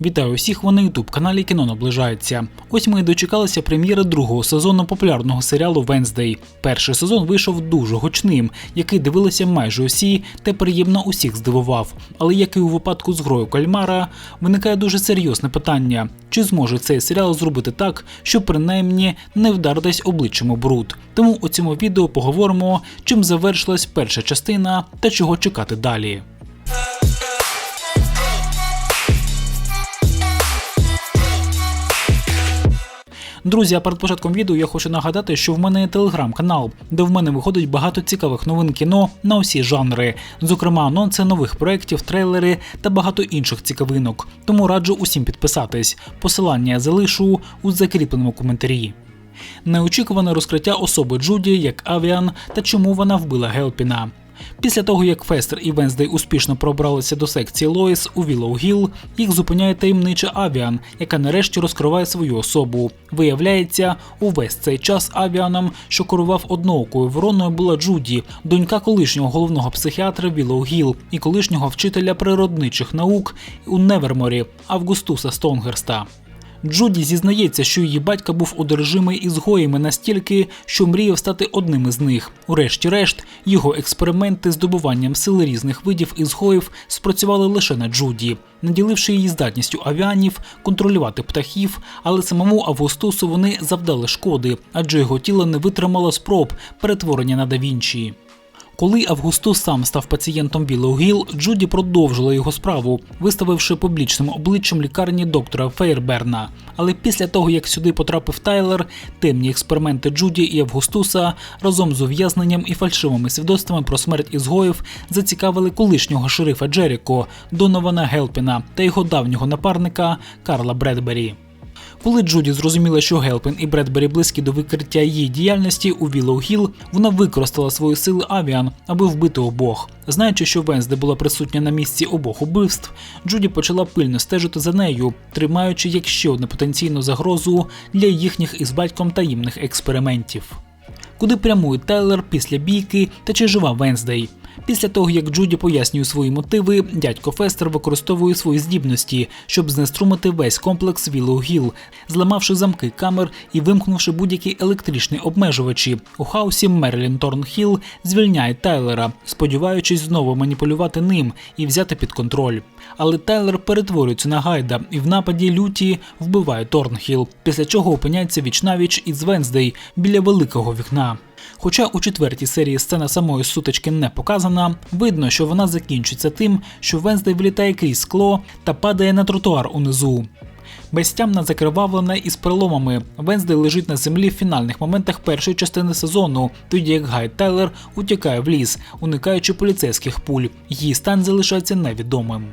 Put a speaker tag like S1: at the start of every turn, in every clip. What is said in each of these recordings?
S1: Вітаю усіх ви на ютуб каналі Кіно наближається. Ось ми і дочекалися прем'єри другого сезону популярного серіалу Венздей. Перший сезон вийшов дуже гучним, який дивилися майже усі та приємно усіх здивував. Але як і у випадку з грою Кальмара, виникає дуже серйозне питання: чи зможе цей серіал зробити так, щоб принаймні не вдаритись обличчям у бруд. Тому у цьому відео поговоримо, чим завершилась перша частина та чого чекати далі. Друзі, а перед початком відео я хочу нагадати, що в мене є телеграм-канал, де в мене виходить багато цікавих новин кіно на усі жанри, зокрема анонси нових проєктів, трейлери та багато інших цікавинок. Тому раджу усім підписатись. Посилання я залишу у закріпленому коментарі. Неочікуване розкриття особи Джуді як Авіан та чому вона вбила Гелпіна. Після того, як Фестер і Венздей успішно пробралися до секції Лоїс у Віллоу Гіл, їх зупиняє таємнича Авіан, яка нарешті розкриває свою особу. Виявляється, увесь цей час авіаном, що керував одноокою вороною, була Джуді, донька колишнього головного психіатра Віллоу Гіл і колишнього вчителя природничих наук у Неверморі Августуса Стоунгерста. Джуді зізнається, що її батько був одержимий ізгоями настільки, що мріяв стати одним із них. Урешті-решт, його експерименти з добуванням сили різних видів ізгоїв спрацювали лише на Джуді, наділивши її здатністю авіанів контролювати птахів, але самому Августусу вони завдали шкоди, адже його тіло не витримало спроб перетворення на да Вінчі. Коли Августус сам став пацієнтом Білоу Гіл, Джуді продовжила його справу, виставивши публічним обличчям лікарні доктора Фейрберна. Але після того, як сюди потрапив Тайлер, темні експерименти Джуді і Августуса разом з ув'язненням і фальшивими свідоцтвами про смерть ізгоїв зацікавили колишнього шерифа Джеріко, Донована Гелпіна та його давнього напарника Карла Бредбері. Коли Джуді зрозуміла, що Гелпін і Бредбері близькі до викриття її діяльності у Віллоу Гіл, вона використала свої сили авіан, аби вбити обох. Знаючи, що Венсде була присутня на місці обох убивств, Джуді почала пильно стежити за нею, тримаючи як ще одну потенційну загрозу для їхніх із батьком таємних експериментів. Куди прямує Тайлер після бійки та чи жива Венздей? Після того, як Джуді пояснює свої мотиви, дядько Фестер використовує свої здібності, щоб знеструмити весь комплекс Віллоу Гіл, зламавши замки камер і вимкнувши будь-які електричні обмежувачі. У хаосі Мерлін Торнхіл звільняє Тайлера, сподіваючись знову маніпулювати ним і взяти під контроль. Але Тайлер перетворюється на гайда і в нападі люті вбиває Торнхіл, після чого опиняється вічнавіч із Венздей біля великого вікна. Хоча у четвертій серії сцена самої сутички не показана, видно, що вона закінчиться тим, що Венздей влітає крізь скло та падає на тротуар унизу. Безтямна закривавлена із переломами. Венздей лежить на землі в фінальних моментах першої частини сезону, тоді як Гай Тайлер утікає в ліс, уникаючи поліцейських пуль. Її стан залишається невідомим.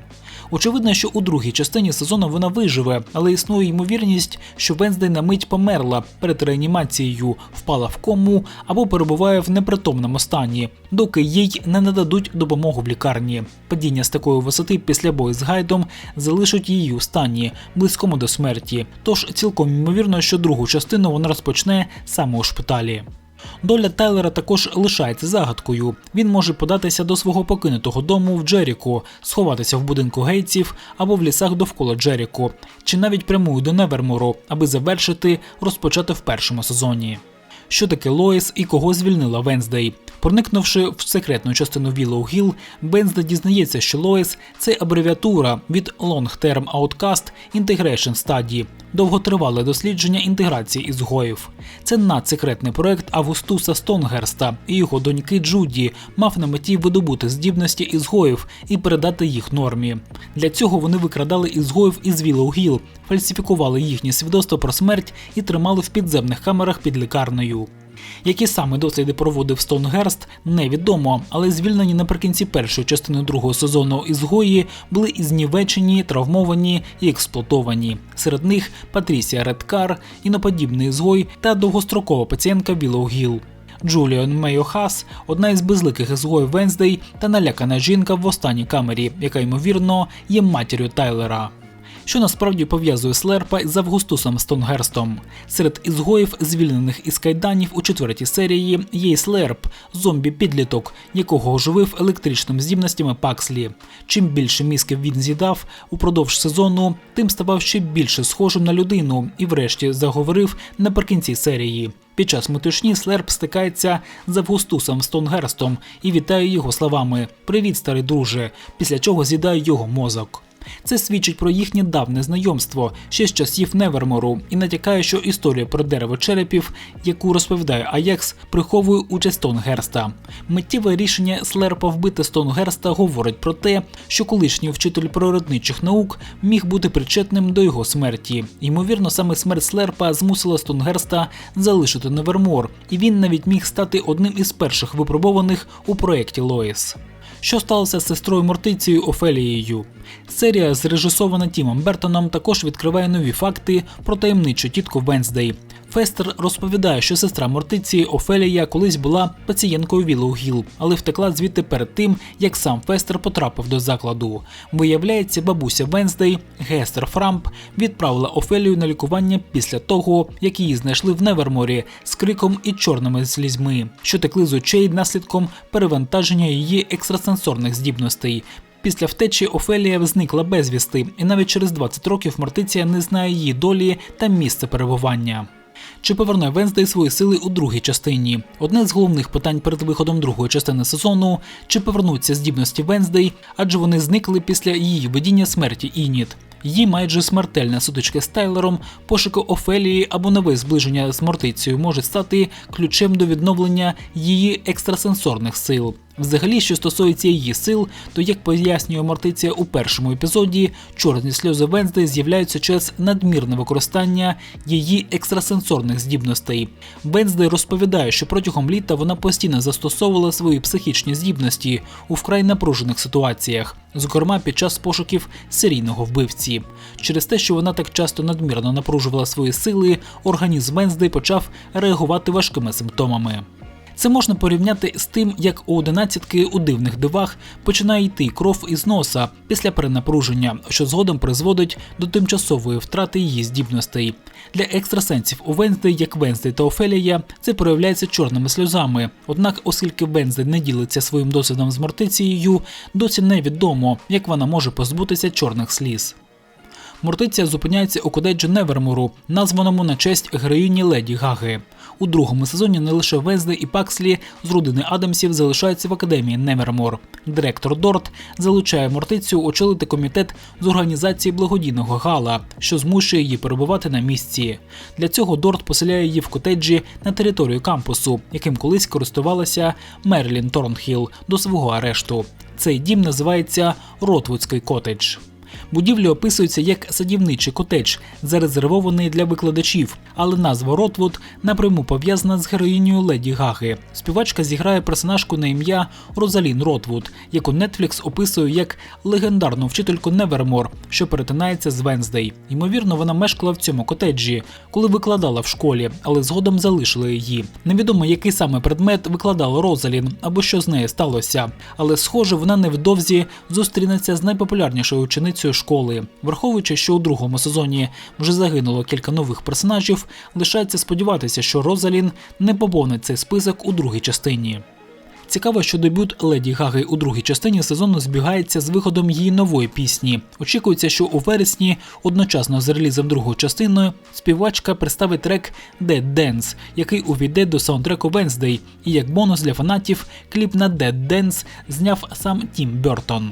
S1: Очевидно, що у другій частині сезону вона виживе, але існує ймовірність, що Венздей на мить померла перед реанімацією, впала в кому або перебуває в непритомному стані, доки їй не нададуть допомогу в лікарні. Падіння з такої висоти після бою з гайдом залишить її у стані, близькому до смерті. Тож цілком ймовірно, що другу частину вона розпочне саме у шпиталі. Доля Тайлера також лишається загадкою. Він може податися до свого покинутого дому в Джеріко, сховатися в будинку гейтсів або в лісах довкола Джеріко, чи навіть прямую до Невермору, аби завершити розпочати в першому сезоні. Що таке Лоїс і кого звільнила Венздей? Проникнувши в секретну частину Willow Hill, Венздей дізнається, що Лоїс це абревіатура від Long Term Outcast Integration Study, довготривале дослідження інтеграції ізгоїв. Це надсекретний проект Августуса Стонгерста і його доньки Джуді мав на меті видобути здібності ізгоїв і передати їх нормі. Для цього вони викрадали ізгоїв із Віллоу-Гіл, фальсифікували їхні свідоцтва про смерть і тримали в підземних камерах під лікарнею. Які саме досліди проводив Стоунгерст, невідомо, але звільнені наприкінці першої частини другого сезону ізгої були ізнівечені, травмовані і експлуатовані. Серед них Патрісія Редкар, іноподібний ізгой та довгострокова пацієнтка Вілоу Гіл. Джуліан Мейо Хас – одна із безликих ізгоїв Венздей та налякана жінка в останній камері, яка ймовірно є матір'ю Тайлера. Що насправді пов'язує Слерпа з Августусом Стонгерстом. Серед ізгоїв, звільнених із кайданів у четвертій серії, є й Слерп, зомбі-підліток, якого оживив електричними здібностями Пакслі. Чим більше мізків він з'їдав упродовж сезону, тим ставав ще більше схожим на людину і, врешті, заговорив наприкінці серії. Під час метушні Слерп стикається з Августусом Стонгерстом і вітає його словами Привіт, старий друже, після чого з'їдає його мозок. Це свідчить про їхнє давне знайомство ще з часів Невермору і натякає, що історія про дерево черепів, яку розповідає Аякс, приховує участь Стонгерста. Миттєве рішення Слерпа вбити Стонгерста говорить про те, що колишній вчитель природничих наук міг бути причетним до його смерті. Ймовірно, саме смерть Слерпа змусила Стонгерста залишити Невермор, і він навіть міг стати одним із перших випробованих у проєкті Лоїс. Що сталося з сестрою Мортицією Офелією? Серія, зрежисована Тімом Бертоном, також відкриває нові факти про таємничу тітку Венздей. Фестер розповідає, що сестра Мортиції Офелія колись була пацієнткою Віллоу Гіл, але втекла звідти перед тим, як сам Фестер потрапив до закладу. Виявляється, бабуся Венздей Гестер Фрамп відправила Офелію на лікування після того, як її знайшли в Неверморі з криком і чорними слізьми, що текли з очей наслідком перевантаження її екстрасенсорних здібностей. Після втечі Офелія зникла безвісти, і навіть через 20 років Мартиція не знає її долі та місце перебування. Чи поверне Венздей свої сили у другій частині? Одне з головних питань перед виходом другої частини сезону: чи повернуться здібності Венздей, адже вони зникли після її видіння смерті Ініт. Її майже смертельна сутичка з Тайлером, пошуки Офелії або нове зближення з Мортицією можуть стати ключем до відновлення її екстрасенсорних сил. Взагалі, що стосується її сил, то як пояснює Мортиція у першому епізоді, чорні сльози Венздей з'являються через надмірне використання її екстрасенсорних здібностей. Венздей розповідає, що протягом літа вона постійно застосовувала свої психічні здібності у вкрай напружених ситуаціях, зокрема під час пошуків серійного вбивці. Через те, що вона так часто надмірно напружувала свої сили, організм Венздей почав реагувати важкими симптомами. Це можна порівняти з тим, як у одинадцятки у дивних дивах починає йти кров із носа після перенапруження, що згодом призводить до тимчасової втрати її здібностей. Для екстрасенсів у Венздей, як Венздей та Офелія, це проявляється чорними сльозами. Однак, оскільки Венздей не ділиться своїм досвідом з Мортицією, досі невідомо, як вона може позбутися чорних сліз. Мортиція зупиняється у котеджі Невермору, названому на честь героїні Леді Гаги. У другому сезоні не лише Везли і Пакслі з родини Адамсів залишаються в академії Невермор. Директор Дорт залучає Мортицію очолити комітет з організації благодійного гала, що змушує її перебувати на місці. Для цього Дорт поселяє її в котеджі на територію кампусу, яким колись користувалася Мерлін Торнхіл до свого арешту. Цей дім називається Ротвудський котедж. Будівлі описуються як садівничий котедж, зарезервований для викладачів, але назва Ротвуд напряму пов'язана з героїнею Леді Гаги. Співачка зіграє персонажку на ім'я Розалін Ротвуд, яку Netflix описує як легендарну вчительку Невермор, що перетинається з Венздей. Ймовірно, вона мешкала в цьому котеджі, коли викладала в школі, але згодом залишили її. Невідомо, який саме предмет викладала Розалін або що з нею сталося. Але, схоже, вона невдовзі зустрінеться з найпопулярнішою ученицею школи. Враховуючи, що у другому сезоні вже загинуло кілька нових персонажів, лишається сподіватися, що Розалін не поповнить цей список у другій частині. Цікаво, що дебют Леді Гаги у другій частині сезону збігається з виходом її нової пісні. Очікується, що у вересні, одночасно з релізом другої частини, співачка представить трек Dead Dance, який увійде до саундтреку Wednesday, і як бонус для фанатів кліп на Dead Dance зняв сам Тім Бертон.